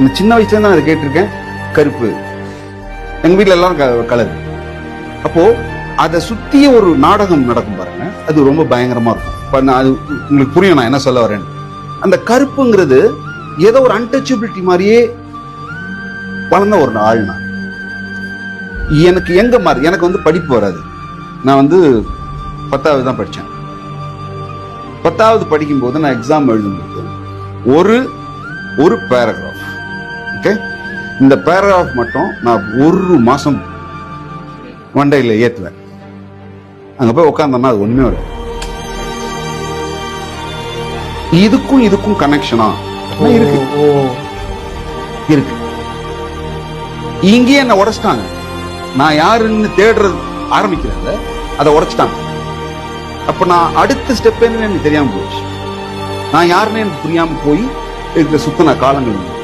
இந்த சின்ன வயசுல தான் அதை கேட்டிருக்கேன். கருப்பு. எங்க வீட்ல எல்லாரும் கலர். அப்போ அதை சுத்திய ஒரு நாடகம் நடக்கும் பாருங்க. அது ரொம்ப பயங்கரமா இருக்கும். நான் அது உங்களுக்கு புரியும் நான் என்ன சொல்ல வரேன் அந்த கருப்புங்கிறது ஏதோ ஒரு அன்டச்சபிலிட்டி மாதிரியே வளர்ந்த ஒரு ஆள் நான். எனக்கு எங்க மாதிரி எனக்கு வந்து படிப்பு வராது. நான் வந்து பத்தாவது தான் படித்தேன் பத்தாவது படிக்கும்போது நான் எக்ஸாம் எழுதும்போது ஒரு ஒரு பேராகிராஃப் ஓகே இந்த பேராகிராஃப் மட்டும் நான் ஒரு மாசம் மண்டையில் ஏற்றுவேன் அங்க போய் உட்காந்தோம்னா அது ஒண்ணுமே வராது. இதுக்கும் இதுக்கும் கனெக்ஷனா இருக்கு. இருக்கு. இங்கேயே என்ன உடைச்சிட்டாங்க. நான் யாருன்னு தேடுறது ஆரம்பிக்கிறேன்ல அதை உடைச்சிட்டாங்க. அப்ப நான் அடுத்த ஸ்டெப் என்னன்னு எனக்கு தெரியாம போச்சு. நான் யாருன்னு எனக்கு புரியாம போய் இதுல சுத்தின காலங்கள்.